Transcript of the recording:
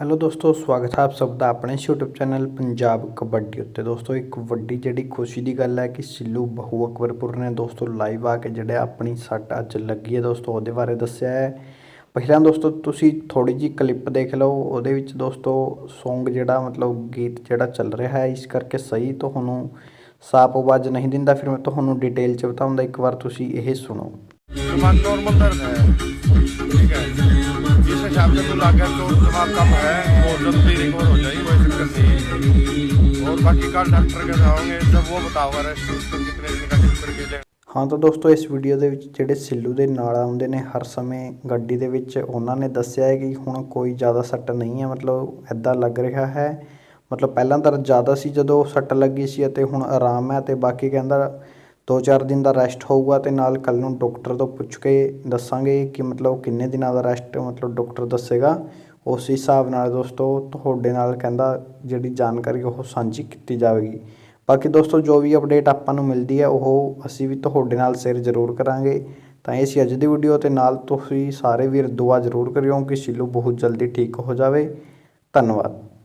Hello ਦੋਸਤੋ, ਸਵਾਗਤ ਹੈ ਆਪ ਸਭ ਦਾ ਆਪਣੇ YouTube ਚੈਨਲ ਪੰਜਾਬ ਕਬੱਡੀ ਉੱਤੇ। ਦੋਸਤੋ, ਇੱਕ ਵੱਡੀ ਜਿਹੜੀ ਖੁਸ਼ੀ ਦੀ ਗੱਲ ਹੈ ਕਿ ਸਿੱਲੂ ਬਹੂ ਅਕਬਰਪੁਰ ਨੇ ਦੋਸਤੋ ਲਾਈਵ ਆ ਕੇ ਜਿਹੜਾ ਆਪਣੀ ਸੱਟ ਅੱਜ ਲੱਗੀ ਹੈ। ਦੋਸਤੋ, ਉਹਦੇ ਬਾਰੇ ਦੱਸਿਆ ਹੈ। ਪਹਿਲਾਂ ਦੋਸਤੋ, ਤੁਸੀਂ ਥੋੜੀ ਜੀ ਕਲਿੱਪ ਦੇਖ ਲਓ। ਉਹਦੇ ਵਿੱਚ ਦੋਸਤੋ Song ਜਿਹੜਾ ਮਤਲਬ ਗੀਤ ਜਿਹੜਾ ਚੱਲ ਰਿਹਾ ਹੈ, ਇਸ ਕਰਕੇ ਸਹੀ ਤੁਹਾਨੂੰ ਸਾਫ਼ ਆਵਾਜ਼ ਨਹੀਂ ਦਿੰਦਾ। ਫਿਰ ਮੈਂ ਤੁਹਾਨੂੰ ਡਿਟੇਲ ਚ ਬਤਾਉਂਦਾ, ਇੱਕ ਵਾਰ ਤੁਸੀਂ ਇਹ ਸੁਣੋ। ਮਨ जिस हिसाब से तो लागत तो दिमाग कम है वो जल्दी रिकवर हो जाएगी कोई दिक्कत नहीं है और बाकी कल डॉक्टर के जाओगे जब वो बताओगा रेस्ट उसको कितने दिन का किस तरीके ले ਹਾਂ ਤਾਂ ਦੋਸਤੋ ਇਸ ਵੀਡੀਓ ਦੇ ਵਿੱਚ ਜਿਹੜੇ ਸਿੱਲੂ ਦੇ ਨਾਲ ਆਉਂਦੇ ਨੇ ਹਰ ਸਮੇਂ ਗੱਡੀ ਦੇ ਵਿੱਚ ਉਹਨਾਂ ਨੇ ਦੱਸਿਆ ਹੈ ਕਿ ਹੁਣ ਕੋਈ ਜ਼ਿਆਦਾ ਸੱਟ ਨਹੀਂ ਹੈ ਮਤਲਬ ਐਦਾਂ ਲੱਗ ਰਿਹਾ ਹੈ ਮਤਲਬ ਪਹਿਲਾਂ ਤਾਂ ਜ਼ਿਆਦਾ ਸੀ ਜਦੋਂ ਸੱਟ ਲੱਗੀ ਸੀ ਅਤੇ ਹੁਣ ਆਰਾਮ ਹੈ ਤੇ ਬਾਕੀ ਕਹਿੰਦਾ 2-4 ਦਿਨ ਦਾ ਰੈਸਟ ਹੋਊਗਾ ਅਤੇ ਨਾਲ ਕੱਲ੍ਹ ਨੂੰ ਡਾਕਟਰ ਤੋਂ ਪੁੱਛ ਕੇ ਦੱਸਾਂਗੇ ਕਿ ਮਤਲਬ ਕਿੰਨੇ ਦਿਨਾਂ ਦਾ ਰੈਸਟ ਮਤਲਬ ਡਾਕਟਰ ਦੱਸੇਗਾ। ਉਸ ਹਿਸਾਬ ਨਾਲ ਦੋਸਤੋ ਤੁਹਾਡੇ ਨਾਲ ਕਹਿੰਦਾ ਜਿਹੜੀ ਜਾਣਕਾਰੀ ਉਹ ਸਾਂਝੀ ਕੀਤੀ ਜਾਵੇਗੀ। ਬਾਕੀ ਦੋਸਤੋ ਜੋ ਵੀ ਅਪਡੇਟ ਆਪਾਂ ਨੂੰ ਮਿਲਦੀ ਹੈ, ਉਹ ਅਸੀਂ ਵੀ ਤੁਹਾਡੇ ਨਾਲ ਸ਼ੇਅਰ ਜ਼ਰੂਰ ਕਰਾਂਗੇ। ਤਾਂ ਇਹ ਸੀ ਅੱਜ ਦੀ ਵੀਡੀਓ ਤੇ ਨਾਲ ਤੁਸੀਂ ਸਾਰੇ ਵੀਰ ਦੁਆ ਜ਼ਰੂਰ ਕਰਿਓ ਕਿ ਸਿੱਲੂ ਬਹੁਤ ਜਲਦੀ ਠੀਕ ਹੋ ਜਾਵੇ। ਧੰਨਵਾਦ।